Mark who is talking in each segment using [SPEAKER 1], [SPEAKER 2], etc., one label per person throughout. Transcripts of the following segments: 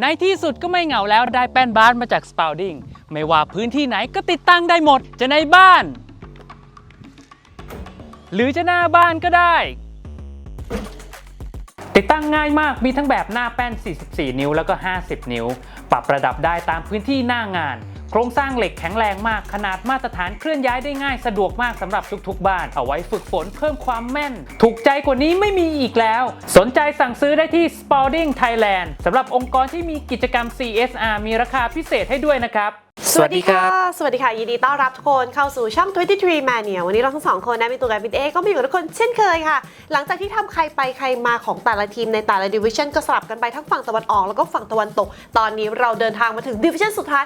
[SPEAKER 1] ในที่สุดก็ไม่เหงาแล้วได้แป้นบาสมาจากสปาวดิงไม่ว่าพื้นที่ไหนก็ติดตั้งได้หมด จะในบ้าน หรือจะหน้าบ้านก็ได้ ติดตั้งง่ายมากมีทั้งแบบหน้าแป้น 44 นิ้วแล้วก็ 50 นิ้ว ปรับระดับได้ตามพื้นที่หน้างาน โครงสร้างเหล็กแข็งแรงมาก ขนาดมาตรฐานเคลื่อนย้ายได้ง่ายสะดวกมากสำหรับทุกๆ บ้าน เอาไว้ฝึกฝนเพิ่มความแม่น ถูกใจกว่านี้ไม่มีอีกแล้ว สนใจสั่งซื้อได้ที่ Spalding Thailand สำหรับองค์กรที่มีกิจกรรม CSR มีราคาพิเศษให้ด้วยนะครับ
[SPEAKER 2] สวัสดีค่ะ สวัสดีค่ะ ยินดีต้อนรับทุกคนเข้าสู่ช่อง 23 Mania วันนี้เราทั้งสองคนนะมีตัวการบินเอก็มีอยู่กับทุกคนเช่นเคยค่ะ หลังจากที่ทำใครไปใครมาของแต่ละทีมในแต่ละดิวิชันก็สลับกันไปทั้งฝั่งตะวันออกแล้วก็ฝั่งตะวันตก ตอนนี้เราเดินทางมาถึงดิวิชันสุดท้าย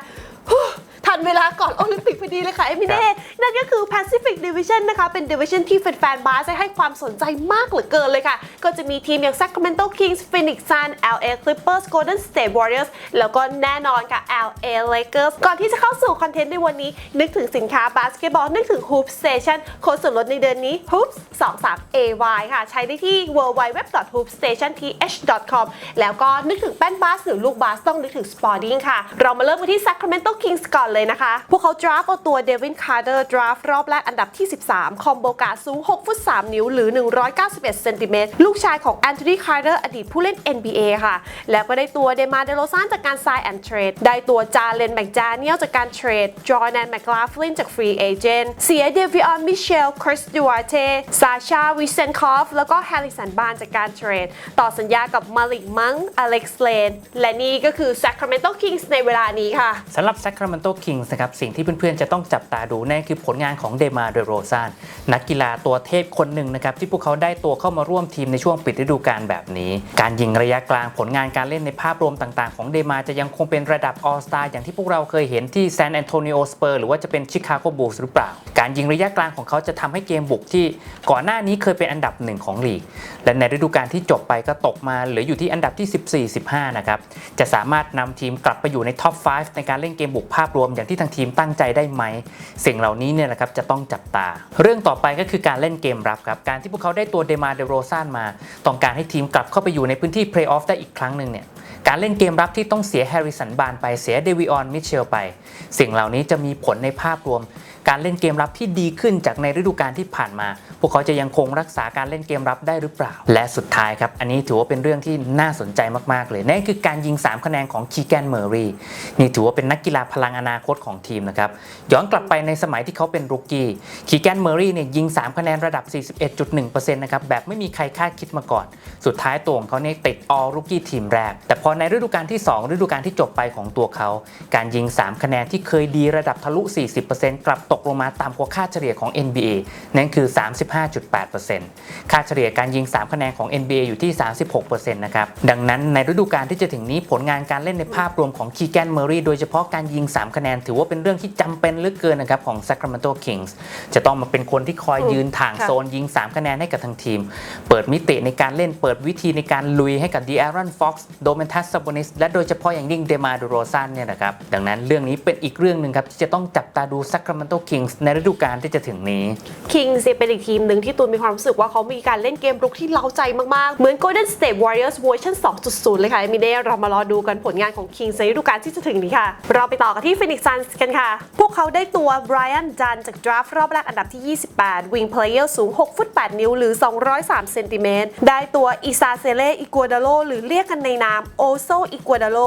[SPEAKER 2] ฮู้ ทันเวลาก่อนโอลิมปิกพอดีเลยค่ะเอมิเน่นั่นก็คือ Pacific Division นะคะ เป็นดิวิชันที่แฟนๆบาสให้ความสนใจมากเหลือเกินเลยค่ะ ก็จะมีทีมอย่าง Sacramento Kings Phoenix Suns LA Clippers Golden State Warriors แล้วก็แน่นอนค่ะ LA Lakers ก่อนที่จะเข้าสู่คอนเทนต์ในวันนี้ นึกถึงสินค้าบาสเกตบอล นึกถึง Hoop Station โค้ดส่วนลดในเดือนนี้ Hoops 23 AY ค่ะ ใช้ได้ที่ www.hoopstationth.com แล้วก็นึกถึงแป้นบาสหรือลูกบาสต้องนึกถึง Sporting ค่ะ เรามาเริ่มกันที่ Sacramento Kings ก่อนเลยนะคะ พวกเขาดราฟเอาตัวเดวินคาร์เตอร์ดราฟรอบแรกอันดับที่ 13 คอมโบกาสูง 6 ฟุต 3 นิ้วหรือ 191 เซนติเมตร ลูกชายของแอนโทนีคาร์เตอร์อดีตผู้เล่น NBA ค่ะ แล้วก็ได้ตัวเดมาเดโลซานจากการ sign and trade ได้ตัวจาเลนแมกจาเนียลจากการเทรด จอร์แดนแมคลาฟลินจากฟรีเอเจนต์ เสียเดวิออนมิเชล คริสดูอาเตซาชา วิเซนคอฟ แล้วก็แฮร์ริสันบานจากการเทรด ต่อสัญญากับมาลิกมังอเล็กซ์เลน และนี่ก็คือ Sacramento Kings ในเวลานี้ค่ะ
[SPEAKER 1] สำหรับ Sacramento Kings นะครับสิ่งที่เพื่อนๆจะต้องจับตาดูนั่นคือผลงานของเดมาเดโรซานนักกีฬาตัวเทพคนหนึ่งนะครับที่พวกเขาได้ตัวเข้ามาร่วมทีมในช่วงปิดฤดูกาลแบบนี้ การยิงระยะกลางผลงานการเล่นในภาพรวมต่างๆ ของเดมาจะยังคงเป็นระดับออสตาอย่างที่พวกเราเคยเห็นที่ซานแอนโตนิโอสเปอร์หรือว่าจะเป็นชิคาโกบูลส์หรือเปล่า การยิงระยะกลางของเขาจะทำให้เกมบุกที่ก่อนหน้านี้เคยเป็นอันดับหนึ่งของลีก และในฤดูกาลที่จบไปก็ตกมาเหลืออยู่ที่อันดับที่ 14-15นะครับจะสามารถนำทีมกลับไปอยู่ในท็อป 5 ในการเล่นเกมบุกภาพรวมอย่างที่ทางทีมตั้งใจได้ไหมสิ่งเหล่านี้เนี่ยนะครับจะต้องจับตา เรื่องต่อไปก็คือการเล่นเกมรับครับการที่พวกเขาได้ตัวเดมาเดโรซานมา ต้องการให้ทีมกลับเข้าไปอยู่ในพื้นที่เพลย์ออฟได้อีกครั้งหนึ่งเนี่ยการเล่นเกมรับที่ต้องเสียแฮร์ริสันบานไปเสียเดวิออนมิเชลไป สิ่งเหล่านี้จะมีผลในภาพรวม การเล่นเกมรับที่ดีขึ้นจากในฤดูกาลที่ผ่านมา พวกเขาจะยังคงรักษาการเล่นเกมรับได้หรือเปล่า และสุดท้ายครับ อันนี้ถือว่าเป็นเรื่องที่น่าสนใจมากๆ เลยนั่นคือการยิง 3 คะแนนของคีแกนเมอร์รีนี่ถือว่าเป็นนักกีฬาพลังอนาคตของทีมนะครับย้อนกลับไปในสมัยที่เขาเป็นรุกกี้คีแกนเมอร์รีเนี่ยยิง 3 คะแนนระดับ 41.1%นะครับแบบไม่มีใครคาดคิดมาก่อน สุดท้ายตัวของเขาเนี่ยติดออรุกกี้ทีมแรก แต่พอในฤดูกาลที่ 2 ฤดูกาลที่จบไปของตัวเขา การยิง 3 คะแนนที่เคยดีระดับทะลุ 40%กลับตกลงมาต่ำกว่าค่าเฉลี่ยของ NBA นั่นคือ 35.8%ค่าเฉลี่ยการยิง 3 คะแนนของ NBA อยู่ที่ 36%นะครับ ดังนั้นในฤดูกาลที่จะถึงนี้ผลงานการเล่นในภาพรวมของคีแกนเมอรี่โดยเฉพาะการยิง 3 คะแนน ถือว่าเป็นเรื่องที่จำเป็นเหลือเกินนะครับของ Sacramento Kings จะต้องมาเป็นคนที่คอยยืนถ่างโซนยิง 3 คะแนนให้กับทางทีม เปิดมิติในการเล่นเปิดวิธีในการลุยให้กับดีแอรอนฟ็อกซ์โดเมนทัสซาบนิสและโดยเฉพาะอย่างยิ่งเดมาดูโรซันเนี่ยนะครับดังนั้นเรื่องนี้เป็นอีกเรื่องหนึ่งครับที่จะต้องจับตาดู Sacramento Kings ในฤดูกาลที่จะถึงนี้
[SPEAKER 2] Kings เป็นอีกทีมหนึ่งที่ตูนมีความรู้สึกว่าเขามีการเล่นเกมรุกที่เล้าใจมาก ๆ เหมือน Golden State Warriors เวอร์ชัน2.0 เลยค่ะมิเดเรามารอดูกันผลงานของ Kings ในฤดูกาลที่จะถึงนี้ค่ะ เราไปต่อกันที่ Phoenix Suns กันค่ะ พวกเขาได้ตัว Brian Dunn จากดราฟต์รอบแรกอันดับที่ 28 Wing Player สูง 6 ฟุต 8 นิ้วหรือ 203 เซนติเมตรได้ตัวอิซาเซเลอิกัวดาโลหรือเรียกกันในนามโอโซอิกัวดาโล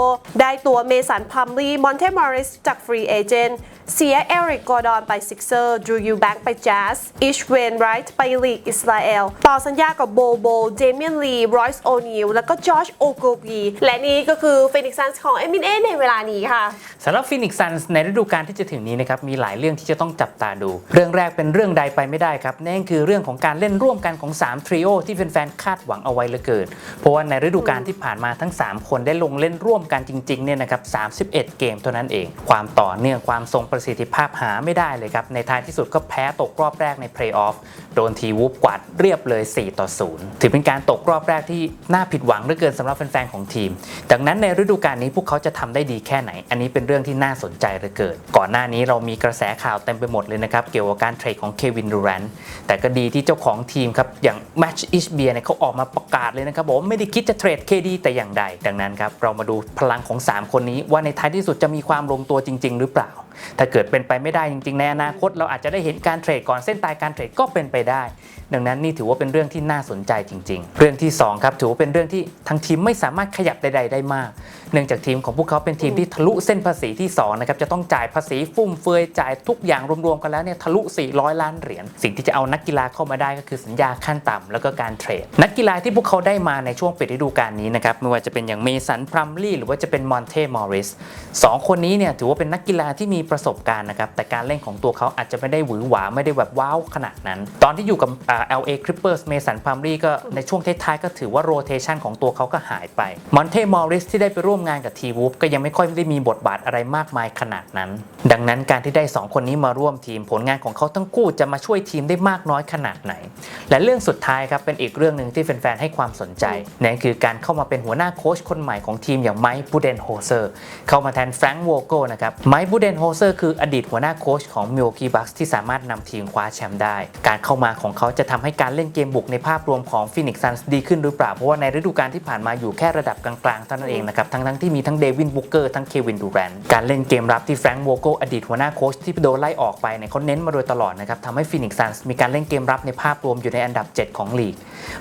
[SPEAKER 2] ได้ตัวเมสันพัมลีมอนเทมอริสจากฟรีเอเจนต์เสียเอริกกอร์ดอนไปซิกเซอร์ดรูยูแบงค์ไปแจ๊สอิชเวนไรท์ไปลีกอิสราเอล ต่อสัญญากับโบโบเดเมียนลีรอยส์โอนิลแล้วก็จอร์จโอโกบีและนี่ก็คือฟินิกซันส์ของเอมินเอในเวลานี้ค่ะ
[SPEAKER 1] สำหรับฟินิกซันส์ในฤดูกาลที่จะถึงนี้นะครับมีหลายเรื่องที่จะต้องจับตาดู เรื่องแรกเป็นเรื่องใดไปไม่ได้ครับนั่นคือเรื่องของการเล่นร่วมกันของ3ทริโอที่แฟนๆคาดหวังเอาไว้เหลือเกินเพราะว่าในฤดูกาลที่ผ่านมาทั้ง 3 คนได้ลงเล่นร่วมกันจริงๆเนี่ยนะครับ31 เกมเท่านั้นเอง ความต่อเนื่องความทรงประสิทธิภาพหาไม่ได้เลยครับ ในท้ายที่สุดก็แพ้ตกรอบแรกในเพลย์ออฟโดนทีวูฟกวาดเรียบเลย 4 ต่อ 0 ถือเป็นการตกรอบแรกที่น่าผิดหวังเหลือเกินสำหรับแฟนๆของทีม ดังนั้นในฤดูกาลนี้พวกเขาจะทำได้ดีแค่ไหน อันนี้เป็นเรื่องที่น่าสนใจเหลือเกิน ก่อนหน้านี้เรามีกระแสข่าวเต็มไปหมดเลยนะครับเกี่ยวกับการเทรดของเควินดูแรนต์แต่ก็ดีที่เจ้าของทีมครับอย่าง Match i s b e e r เนี่ยเขาออกมาประกาศเลยนะครับบอกว่าไม่ได้คิดจะเทรด KD แต่อย่างใด ดังนั้นครับเรามาดูพลังของ 3 คนนี้ว่าในท้ายที่สุดจะมีความลงตัวจริง ๆ หรือเปล่าถ้าาเกิดเป็นไปไม่ได้จริงๆในอนาคต เราอาจจะได้เห็นการเทรดก่อนเส้นตายการเทรดก็เป็นไปได้ ดังนั้นนี่ถือว่าเป็นเรื่องที่น่าสนใจจริง ๆ เรื่องที่2ครับถือว่าเป็นเรื่องที่ทางทีมไม่สามารถขยับใด ๆ ได้มาก เนื่องจากทีมของพวกเขาเป็นทีมที่ทะลุเส้นภาษีที่2นะครับจะต้องจ่ายภาษีฟุ่มเฟือยจ่ายทุกอย่างรวมๆกันแล้วเนี่ยทะลุ 400 ล้านเหรียญสิ่งที่จะเอานักกีฬาเข้ามาได้ก็คือสัญญาขั้นต่ำแล้วก็การเทรดนักกีฬาที่พวกเขาได้มาในช่วงปิดฤดูกาลนี้นะครับไม่ว่าจะเป็นอย่างเมสันพรัมลี่หรือว่าจะเป็นมอนเทมอริสสองคนนี้เนี่ยถือว่าเป็นนักกีฬาที่มีประสบการณ์นะครับ แต่การเล่นของตัวเขาอาจจะไม่ได้หวือหวาไม่ได้แบบว้าวขนาดนั้น ตอนที่อยู่กับ LA Clippers เมสันพรัมลี่ก็ในช่วงท้ายๆก็ถือว่าโรเทชันของตัวเขาก็หายไปมอนเทมอริสที่ได้ไปร่วมงานกับทีวูฟก็ยังไม่ค่อยได้มีบทบาทอะไรมากมายขนาดนั้น ดังนั้นการที่ได้ 2 คนนี้มาร่วมทีมผลงานของเขาทั้งคู่จะมาช่วยทีมได้มากน้อยขนาดไหน และเรื่องสุดท้ายครับเป็นอีกเรื่องหนึ่งที่แฟนๆให้ความสนใจนั่นคือการเข้ามาเป็นหัวหน้าโค้ชคนใหม่ของทีมอย่างไมค์บูเดนโฮเซอร์เข้ามาแทนแฟรงค์วอลโกนะครับไมค์บูเดนโฮเซอร์คืออดีตหัวหน้าโค้ชของมิ l กี้บัคที่สามารถนำทีมคว้าแชมป์ได้ การเข้ามาของเขาจะทำให้การเล่นเกมบุกในภาพรวมของฟินิกซ์ซันส์ดีขึ้นหรือเปล่า เพราะว่าในฤดูกาลที่ผ่านมาอยู่แค่ระดับกลางๆเท่านั้นเองนะครับ ทั้งๆที่มีทั้งเดวินบุกเกอร์ทั้งเควินดูแรนการเล่นเกมรับที่แฟรงค์วโกอดีตหัวหน้าโค้ชที่โดนไล่ออกไปเนี่ยเขาเน้นมาโดยตลอดนะครับทำให้ฟินิกซ์ซันส์มีการเล่นเกมรับในภาพรวมอยู่ในอันดับ 7 ของลีก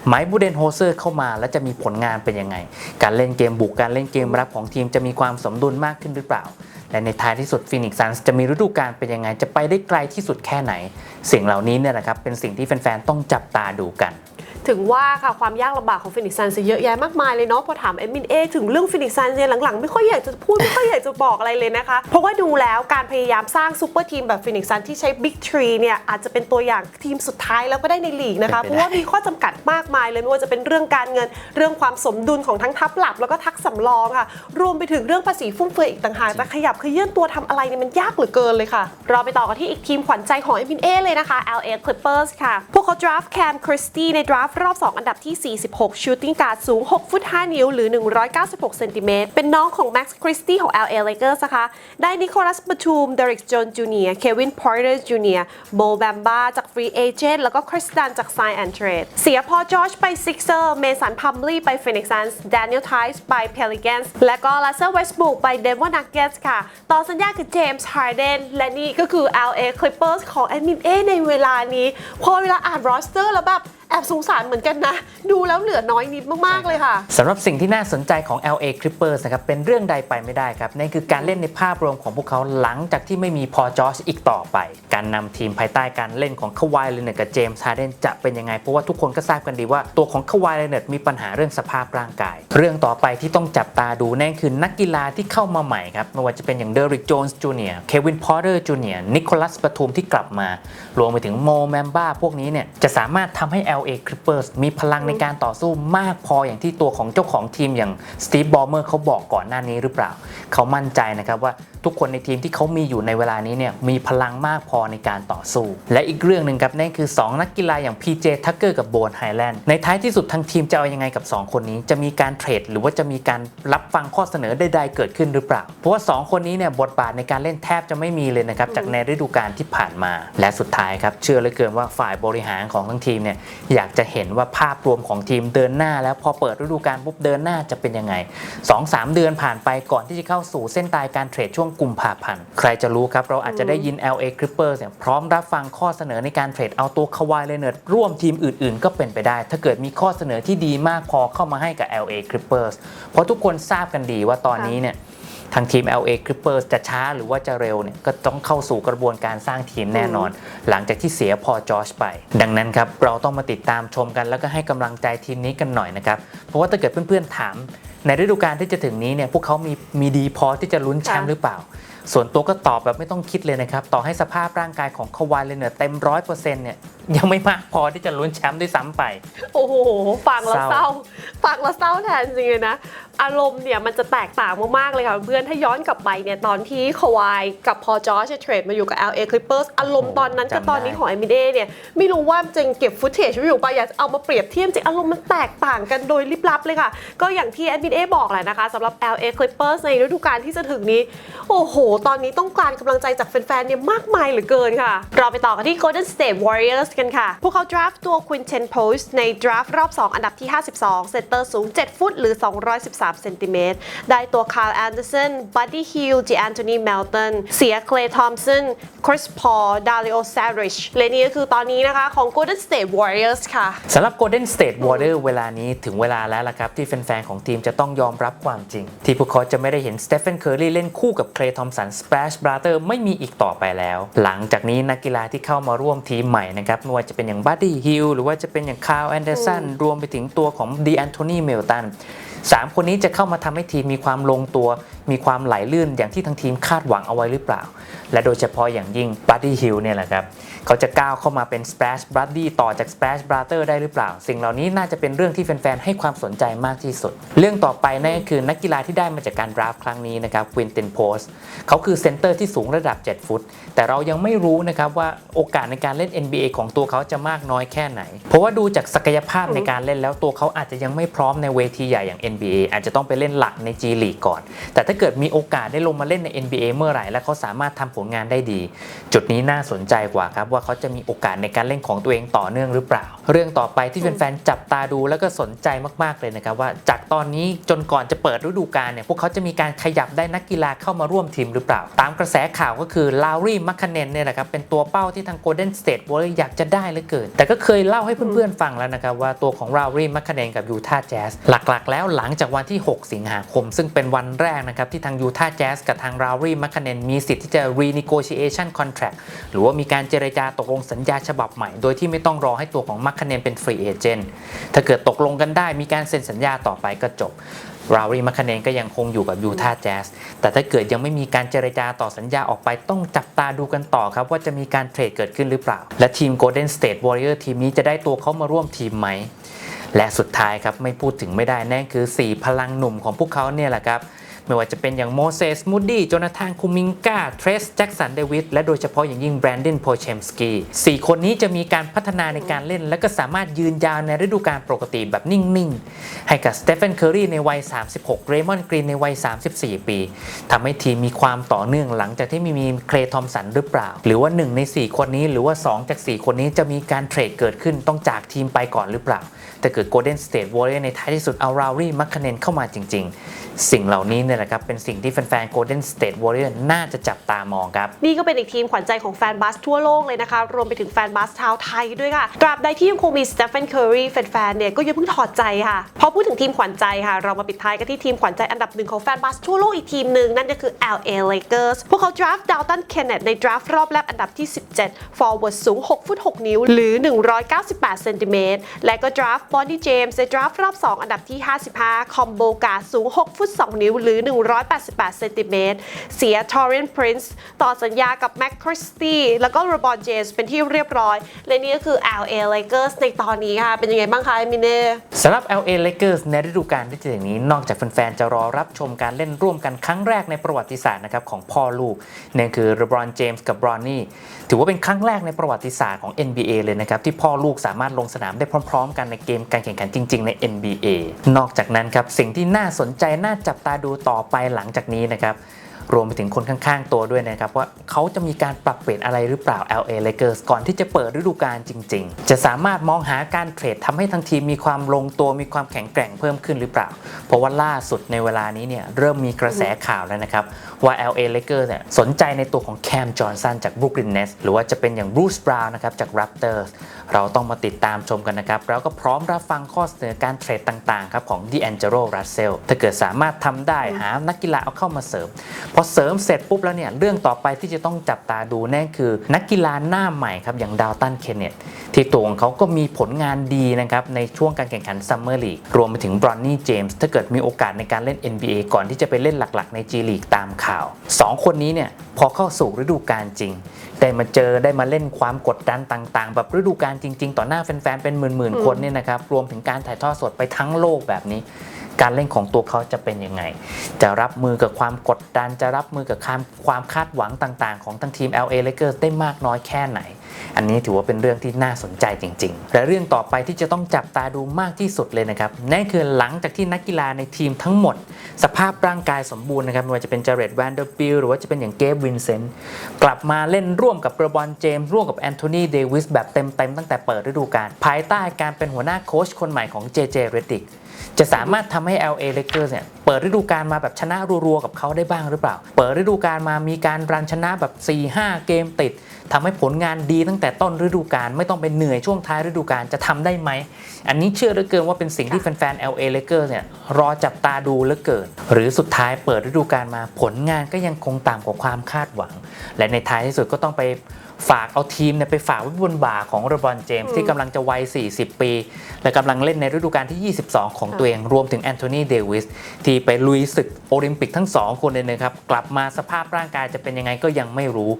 [SPEAKER 1] ไมค์บูเดนโฮเซอร์เข้ามาแล้วจะมีผลงานเป็นยังไง การเล่นเกมบุกการเล่นเกมรับของทีมจะมีความสมดุลมากขึ้นหรือเปล่า และในท้ายที่สุดฟินิกซ์ซันส์จะมีฤดูกาลเป็นยังไง จะไปได้ไกลที่สุดแค่ไหน สิ่งเหล่านี้เนี่ยนะครับเป็นสิ่งที่แฟนๆต้องจับตาดูกัน
[SPEAKER 2] ถึงว่าค่ะความยากลำบากของฟินิกซ์ซันเยอะแยะมากมายเลยเนาะพอถามเอดมินเอถึงเรื่องฟินิกซ์ซันเนี่ยหลังๆ ไม่ค่อยอยากจะพูด ไม่ค่อยอยากจะบอกอะไรเลยนะคะ เพราะว่าดูแล้วการพยายามสร้างซูเปอร์ทีมแบบฟินิกซ์ซันที่ใช้บิ๊กทรีเนี่ยอาจจะเป็นตัวอย่างทีมสุดท้ายแล้วก็ได้ในลีกนะคะ
[SPEAKER 1] เป็นไปได้
[SPEAKER 2] เพราะว่ามีข้อจำกัดมากมายเลยไม่ว่าจะเป็นเรื่องการเงินเรื่องความสมดุลของทั้งทัพหลับแล้วก็ทักสำรองค่ะ รวมไปถึงเรื่องภาษีฟุ่มเฟือยอีกต่างหากจะขยับขยื่นตัวทำอะไรเนี่ยมันยากเหลือเกินเลยค่ะ เราไปต่อกันที่อีกทีมขวัญใจของ NBA เลยนะคะ LA Clippers ค่ะพวกเขา draft Cam Christie ใน draft รอบ 2 อันดับที่ 46 ชูติงการ์ดสูง 6 ฟุต 5 นิ้ว หรือ 196 เซนติเมตร เป็นน้องของแม็กซ์คริสตี้ของ LA Lakers นะคะ ได้นิโคลัสบัตูมเดริกจอนจูเนียร์ เควินพอร์เตอร์จูเนียร์ โบแบมบ้าจากฟรีเอเจนต์แล้วก็คริสตันจากไซแอนเทรด เสียพอจอร์จไปซิกเซอร์ เมสันพัมลีไปฟินิกซ์ซันส์แดเนียลไทส์ไปเพลิแกนส์และก็ลาเซอร์เวสบุกไปเดนเวอร์นักเก็ตส์ค่ะ ต่อสัญญาคือเจมส์ฮาร์เดนและนี่ก็คือ LA Clippers ของแอดมินเอในเวลานี้ พอเวลาอ่านรอสเตอร์แล้วแบบ แอบสงสารเหมือนกันนะ ดูแล้วเหลือน้อยนิดมาก ๆ เลยค่ะ
[SPEAKER 1] สำหรับสิ่งที่น่าสนใจของ LA Clippers นะครับเป็นเรื่องใดไปไม่ได้ครับนั่นคือการเล่นในภาพรวมของพวกเขาหลังจากที่ไม่มีพอจอชอีกต่อไป การนำทีมภายใต้การเล่นของคาวายเลเนตกับเจมส์ฮาร์เดนจะเป็นยังไง เพราะว่าทุกคนก็ทราบกันดีว่าตัวของคาวายเลเนตมีปัญหาเรื่องสภาพร่างกาย เรื่องต่อไปที่ต้องจับตาดูนั่นคือนักกีฬาที่เข้ามาใหม่ครับไม่ว่าจะเป็นอย่างเดริกโจนส์จูเนียร์เควินพอร์เตอร์จูเนียร์นิโคลัสปทุมที่กลับมารวมไปถึงโมแมมบ้าพวกนี้เนี่ยจะสามารถทำให้ LA Clippers มีพลังในการต่อสู้มากพออย่างที่ตัวของเจ้าของทีมอย่างสตีฟบอ l เมอร์เขาบอกก่อนหน้านี้หรือเปล่า เขามั่นใจนะครับว่าทุกคนในทีมที่เขามีอยู่ในเวลานี้เนี่ยมีพลังมากพอในการต่อสู้ และอีกเรื่องหนึ่งครับนั่นคือ 2 นักกีฬาอย่าง PJ Tucker กับโบนไฮแลนด์ในท้ายที่สุดทางทีมจะเอายังไงกับ 2 คนนี้ จะมีการเทรดหรือว่าจะมีการรับฟังข้อเสนอใดๆเกิดขึ้นหรือเปล่า เพราะว่า 2 คนนี้เนี่ยบทบาทในการเล่นแทบจะไม่มีเลยนะครับจากในฤดูกาลที่ผ่านมา และสุดท้ายครับเชื่อเลือเกินว่าฝ่ายบริหารของทั้งทีมเนี่ยอยากจะเห็นว่าภาพรวมของทีมเดินหน้า แล้วพอเปิดฤดูกาลปุ๊บเดินหน้าจะเป็นยังไง 2-3 เดือนผ่านไปก่อนที่จะเข้าสู่เส้นตายการเทรดช่วงกุมภาพันธ์ใครจะรู้ครับ เราอาจจะได้ยิน LA Clippers เนี่ยพร้อมรับฟังข้อเสนอในการเทรดเอาตัวควายเลเนอร์ร่วมทีมอื่นๆ ก็เป็นไปได้ ถ้าเกิดมีข้อเสนอที่ดีมากพอเข้ามาให้กับ LA Clippers เพราะทุกคนทราบกันดีว่าตอนนี้เนี่ย ทางทีม LA Clippers จะช้าหรือว่าจะเร็วเนี่ยก็ต้องเข้าสู่กระบวนการสร้างทีมแน่นอน หลังจากที่เสียพอจอชไป ดังนั้นครับเราต้องมาติดตามชมกันแล้วก็ให้กำลังใจทีมนี้กันหน่อยนะครับ เพราะว่าถ้าเกิดเพื่อนๆถาม ในฤดูกาลที่จะถึงนี้เนี่ยพวกเขามีมีดีพอที่จะลุ้นแชมป์
[SPEAKER 2] ค่ะ
[SPEAKER 1] หรือเปล่า ส่วนตัวก็ตอบแบบไม่ต้องคิดเลยนะครับ ต่อให้สภาพร่างกายของคาวายเลเนอร์เต็มร้อยเปอร์เซ็นต์เนี่ยยังไม่มากพอที่จะลุ้นแชมป์ด้วยซ้ำไป
[SPEAKER 2] โอ้โห ฟังแล้ว
[SPEAKER 1] เศ
[SPEAKER 2] เศ
[SPEAKER 1] ร้า
[SPEAKER 2] ร้า ฟังแล้วเศร้าแทนจริงเลยนะ อารมณ์เนี่ยมันจะแตกต่างมากๆเลยค่ะเพื่อน ถ้าย้อนกลับไปเนี่ยตอนที่คาวายกับพอจอชเทรดมาอยู่กับ LA Clippers อารมณ์ตอนนั้นกับ
[SPEAKER 1] จำได้
[SPEAKER 2] ตอนนี้ของ m อ d a เนี่ยไม่รู้ว่าจะเก็บฟุตเทจไว้อยู่ปะอยากจะเอามาเปรียบเทียบจริงอารมณ์มันแตกต่างกันโดยลิบลับเลยค่ะ ก็อย่างที่ m อ d a บอกแหละนะคะสำหรับ LA Clippers ในฤดูกาลที่จะถึงนี้ โอ้โหตอนนี้ต้องการกำลังใจจากแฟนๆเนี่ยมากมายเหลือเกินค่ะ เราไปต่อกันที่ Golden State Warriors กันค่ะ พวกเขา draft ตัว Quinten Post ใน draft รอบ 2 อันดับที่ 52 เซนเตอร์สูง 7 ฟุตหรือ 213 เซนติเมตร ได้ตัว Kyle Anderson Buddy Hield Anthony Melton เสีย Clay Thompson Chris Paul Dario Saric และนี่ก็คือตอนนี้นะคะของ Golden State Warriors ค่ะ
[SPEAKER 1] สำหรับ Golden State Warriors เวลานี้ถึงเวลาแล้วล่ะครับ ที่แฟนๆของทีมจะต้องยอมรับความจริง ที่พวกเขาจะไม่ได้เห็นสเตฟ e n นเคอร์รีเล่นคู่กับ Clay Thompson Splash Brother ไม่มีอีกต่อไปแล้ว หลังจากนี้นักกีฬาที่เข้ามาร่วมทีมใหม่นะครับไม่ว่าจะเป็นอย่าง Buddy Hill หรือว่าจะเป็นอย่าง Kyle Anderson รวมไปถึงตัวของ DeAnthony Melton สามคนนี้จะเข้ามาทำให้ทีมมีความลงตัว มีความไหลลื่นอย่างที่ทั้งทีมคาดหวังเอาไว้หรือเปล่า และโดยเฉพาะอย่างยิ่ง Buddy Hill เนี่ยแหละครับ เขาจะก้าวเข้ามาเป็น Splash Buddy ต่อจาก Splash Brother ได้หรือเปล่า สิ่งเหล่านี้น่าจะเป็นเรื่องที่แฟนๆ ให้ความสนใจมากที่สุด เรื่องต่อไปนั่นก็คือนักกีฬาที่ได้มาจากการดราฟต์ครั้งนี้นะครับ Quinton Post เขาคือเซนเตอร์ที่สูงระดับ 7 ฟุต แต่เรายังไม่รู้นะครับว่าโอกาสในการเล่น NBA ของตัวเขาจะมากน้อยแค่ไหน เพราะว่าดูจากศักยภาพในการเล่นแล้วตัวเขาอาจจะยังไม่พร้อมในเวทีใหญ่อย่าง NBA อาจจะต้องไปเล่นหลักใน G League ก่อน แต่ถ้าเกิดมีโอกาสได้ลงมาเล่นใน NBA เมื่อไหร่และเขาสามารถทำผลงานได้ดี จุดนี้น่าสนใจกว่าครับว่าเขาจะมีโอกาสในการเล่นของตัวเองต่อเนื่องหรือเปล่า เรื่องต่อไปที่แฟนๆจับตาดูแล้วก็สนใจมากๆเลยนะครับว่า จากตอนนี้จนก่อนจะเปิดฤดูกาลเนี่ยพวกเขาจะมีการขยับได้นักกีฬาเข้ามาร่วมทีมหรือเปล่า ตามกระแสข่าวก็คือลาวรี่มัคคเนนเนี่ยแหละครับเป็นตัวเป้าที่ทาง Golden State Warriors อยากจะได้เหลือเกินแต่ก็เคยเล่าให้เพื่อนๆฟังแล้วนะครับว่าตัวของลาวรี่มัคคเนนกับยูทาห์แจ๊สหลักๆ แล้วหลังจากวันที่ 6 สิงหาคม ซึ่งเป็นวันแรกนะครับที่ทางยูทาห์แจ๊สกับทางลาวรี่มัคคเนนมีสิทธิ์ที่จะ renegotiation contract หรือว่ามีการเจรจาตกลงสัญญาฉบับใหม่ โดยที่ไม่ต้องรอให้ตัวของมัคคเนนเป็นฟรีเอเจนต์ถ้าเกิดตกลงกันได้มีการเซ็นสัญญาต่อไปก็จบรารีมัคคเนนก็ยังคงอยู่กับยูทาห์แจ๊สแต่ถ้าเกิดยังไม่มีการเจรจาต่อสัญญาออกไปต้องจับตาดูกันต่อครับ ว่าจะมีการเทรดเกิดขึ้นหรือเปล่า และทีม Golden State Warrior ทีมนี้จะได้ตัวเขามาร่วมทีมไหม และสุดท้ายครับไม่พูดถึงไม่ได้นั่นคือ 4 พลังหนุ่มของพวกเขาเนี่ยแหละครับ ไม่ว่าจะเป็นอย่างโมเสสมูดดี้โจนาธานคูมิงกาเทรสแจ็กสันเดวิดและโดยเฉพาะอย่างยิ่งแบรนด o นโพเชมสกี้สี่คนนี้จะมีการพัฒนาในการเล่น และก็สามารถยืนยาวในฤดูกาลปกติแบบนิ่ง ๆ ให้กับสเตฟ e n นเคอรีในวัย 36 เรมอนกรีนในวัย 34 ปีทำให้ทีมมีความต่อเนื่องหลังจากที่ไม่มีเคลทอมสันหรือเปล่า หรือว่า 1 ใน 4 คนนี้หรือว่า 2 จาก 4 คนนี้จะมีการเทรดเกิดขึ้นต้องจากทีมไปก่อนหรือเปล่า แต่เกิด Golden State Warriors ในท้ายที่สุดเอารารี่มัคคเนนเข้ามาจริง ๆ สิ่งเหล่านี้เนี่ยแหละครับ เป็นสิ่งที่แฟนๆ Golden State Warriors น่าจะจับตามองครับ
[SPEAKER 2] นี่ก็เป็นอีกทีมขวัญใจของแฟนบาสทั่วโลกเลยนะคะ รวมไปถึงแฟนบาสชาวไทยด้วยค่ะตราบใดที่ยังคงมีสเตฟ e n นเคอรีแฟนๆ เนี่ยก็ย่าเพิ่งถอดใจค่ะ พอพูดถึงทีมขวัญใจค่ะ เรามาปิดท้ายกันที่ทีมขวัญใจอันดับหนึ่งของแฟนบาสทั่วโลกอีกทีมหนึ่งนั่นก็คือ LA Lakers พวกเขา draft Dalton Kenneth ใน draft รอบแรกอันดับที่ 17 forward สูง 6 ฟุต 6 นิ้ว หรือ 198 เซนติเมตร และก็ draft Bonnie James ใน draft รอบ 2 อันดับที่ 55 combo guard สูง 6 ฟุต 2 นิ้ว หรือ188 เซนติเมตร เสีย Torian Prince ต่อสัญญากับ Mac Christie แล้วก็ LeBron James เป็นที่เรียบร้อย และนี่ก็คือ LA Lakers ในตอนนี้ค่ะ เป็นยังไงบ้างคะมินเน่
[SPEAKER 1] สำหรับ LA Lakers ในฤดูกาลที่จะถึงนี้ นอกจากแฟนๆ จะรอรับชมการเล่นร่วมกันครั้งแรกในประวัติศาสตร์นะครับของพ่อลูกนั่นคือ LeBron James กับ Bronny ถือว่าเป็นครั้งแรกในประวัติศาสตร์ของ NBA เลยนะครับที่พ่อลูกสามารถลงสนามได้พร้อม ๆ กันในเกมการแข่งขันจริง ๆ ใน NBA นอกจากนั้นครับสิ่งที่น่าสนใจน่าจับตาดูต่อ่อไปหลังจากนี้นะครับ รวมไปถึงคนข้างๆ ตัวด้วยนะครับ ว่าเขาจะมีการปรับเปลี่ยนอะไรหรือเปล่า LA Lakers ก่อนที่จะเปิดฤดูกาลจริง ๆ จะสามารถมองหาการเทรดทำให้ทั้งทีมมีความลงตัวมีความแข็งแกร่งเพิ่มขึ้นหรือเปล่า เพราะว่าล่าสุดในเวลานี้เนี่ยเริ่มมีกระแสข่าวแล้วนะครับ ว่า LA Lakers เนี่ยสนใจในตัวของแคมจอห์นสันจาก Brooklyn Nets หรือว่าจะเป็นอย่าง Bruce Brown นะครับจาก Raptors เราต้องมาติดตามชมกันนะครับแล้วก็พร้อมรับฟังข้อเสนอการเทรดต่างๆครับของ D'Angelo Russell ถ้าเกิดสามารถทำได้หานักกีฬาเอาเข้ามาเสริมเพอเสริมเสร็จปุ๊บแล้วเนี่ยเรื่องต่อไปที่จะต้องจับตาดูแน่คือ นักกีฬาหน้าใหม่ครับอย่างดาวตันเคนเนตที่ตัวของเขาก็มีผลงานดีนะครับในช่วงการแข่งขันซัมเมอร์ลีกรวมไปถึงบรอนนี่เจมส์ถ้าเกิดมีโอกาสในการเล่น NBA ก่อนที่จะไปเล่นหลักๆ ใน G League ตามข่าว 2 คนนี้เนี่ยพอเข้าสู่ฤดูกาลจริงได้มาเจอได้มาเล่นความกดดันต่างๆ แบบฤดูกาลจริง ๆ ต่อหน้าแฟนๆเป็นหมื่นๆคนเนี่ยนะครับรวมถึงการถ่ายทอดสดไปทั้งโลกแบบนี้ การเล่นของตัวเขาจะเป็นยังไง จะรับมือกับความกดดัน จะรับมือกับความความคาดหวังต่าง ๆ ของทั้งทีม LA Lakers ได้มากน้อยแค่ไหน อันนี้ถือว่าเป็นเรื่องที่น่าสนใจจริง ๆ และเรื่องต่อไปที่จะต้องจับตาดูมากที่สุดเลยนะครับนั่นคือหลังจากที่นักกีฬาในทีมทั้งหมด สภาพร่างกายสมบูรณ์นะครับไม่ว่าจะเป็นเจเรตแวนเดอร์บิลหรือว่าจะเป็นอย่างเกฟวินเซนต์กลับมาเล่นร่วมกับเรบอนเจมส์ร่วมกับแอนโทนีเดวิสแบบเต็มๆตั้งแต่เปิดฤดูกาลภายใต้การเป็นหัวหน้าโค้ชคนใหม่ของเจเจเรดดิก จะสามารถทำให้ LA Lakers เนี่ยเปิดฤดูกาลมาแบบชนะรัวๆกับเขาได้บ้างหรือเปล่า เปิดฤดูกาลมามีการรันชนะแบบ 4-5 เกมติดทำให้ผลงานดีตั้งแต่ต้นฤดูกาลไม่ต้องไปเหนื่อยช่วงท้ายฤดูกาลจะทำได้ไหม อันนี้เชื่อเหลือเกินว่าเป็นสิ่งที่แฟนๆ LA Lakers เนี่ยรอจับตาดูเหลือเกิน หรือสุดท้ายเปิดฤดูกาลมาผลงานก็ยังคงต่ำกว่าความคาดหวัง และในท้ายที่สุดก็ต้องไป ฝากเอาทีมเนี่ยไปฝากไว้บนบ่าของเรบอนเจมส์ที่กำลังจะวัย 40 ปี และกำลังเล่นในฤดูกาลที่ 22 ของตัวเอง รวมถึงแอนโทนีเดวิสที่ไปลุยศึกโอลิมปิกทั้ง2คนเลยนะครับ กลับมาสภาพร่างกายจะเป็นยังไงก็ยังไม่รู้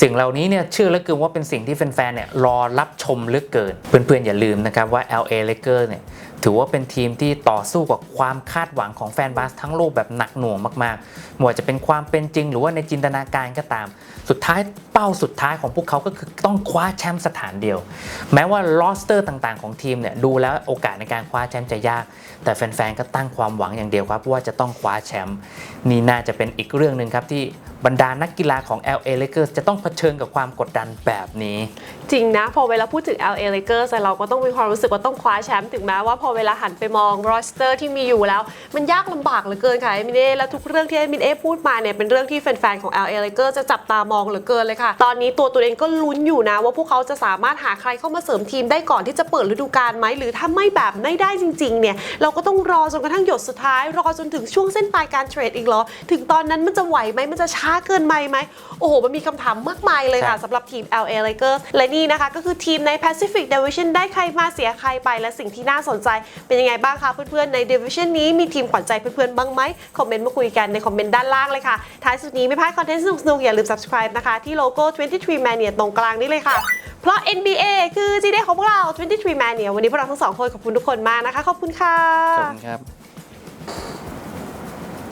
[SPEAKER 1] สิ่งเหล่านี้เนี่ยเชื่อเหลือเกินว่าเป็นสิ่งที่แฟนๆเนี่ยรอรับชมเหลือเกิน เพื่อนๆอย่าลืมนะครับว่า LA Lakers เนี่ย ถือว่าเป็นทีมที่ต่อสู้กับความคาดหวังของแฟนบาสทั้งโลกแบบหนักหน่วงมากๆไม่ว่าจะเป็นความเป็นจริงหรือว่าในจินตนาการก็ตาม สุดท้ายเป้าสุดท้ายของพวกเขาก็คือต้องคว้าแชมป์สถานเดียว แม้ว่าลอสเตอร์ต่างๆของทีมเนี่ยดูแล้วโอกาสในการคว้าแชมป์จะยาก แต่แฟนๆก็ตั้งความหวังอย่างเดียวครับว่าจะต้องคว้าแชมป์นี่น่าจะเป็นอีกเรื่องหนึ่งครับที่บรรดานักกีฬาของ LA Lakers จะต้องเผชิญกับความกดดันแบบนี้
[SPEAKER 2] จริงนะพอเวลาพูดถึง LA Lakers เราก็ต้องมีความรู้สึกว่าต้องคว้าแชมป์ถึงแม้ว่าพอเวลาหันไปมองรอสเตอร์ที่มีอยู่แล้ว มันยากลำบากเหลือเกินค่ะเอมิเน่และทุกเรื่องที่เอมิเน่พูดมาเนี่ยเป็นเรื่องที่แฟนๆของ LA Lakers จะจับตามองเหลือเกินเลยค่ะ ตอนนี้ตัวตัวเองก็ลุ้นอยู่นะ ว่าพวกเขาจะสามารถหาใครเข้ามาเสริมทีมได้ก่อนที่จะเปิดฤดูกาลไหมหรือถ้าไม่แบบไม่ได้จริงๆเนี่ยเราก็ต้องรอจนกระทั่งหยดสุดท้าย รอจนถึงช่วงเส้นปลายการเทรดอีกเหรอถึงตอนนั้นมันจะไหวไหมมันจะช้าเกินไปไหมโอ้โหมันมีคำถามมากมายเลยค่ะ
[SPEAKER 1] ครับ
[SPEAKER 2] สำหรับทีม LA Lakers และนี่นะคะก็คือทีมใน Pacific Division ได้ใครมาเสียใครไปและสิ่งที่น่าสนใจเป็นยังไงบ้างคะเพื่อนๆใน Division นี้มีทีมขวัญใจเพื่อนๆบ้างไหมคอมเมนต์มาคุยกันในคอมเมนต์ด้านล่างเลยค่ะท้ายสุดนี้ไม่พลาดคอนเทนต์สนุกๆอย่าลืม subscribe นะคะที่โลโก้ 23 Mania ตรงกลางนี้เลยค่ะ เพราะ NBA คือจีเดของพวกเรา 23 Mania วันนี้พวกเราทั้งสองคนขอบคุณทุกคนมากนะคะขอบคุณค่ะ
[SPEAKER 1] ขอบคุณครับ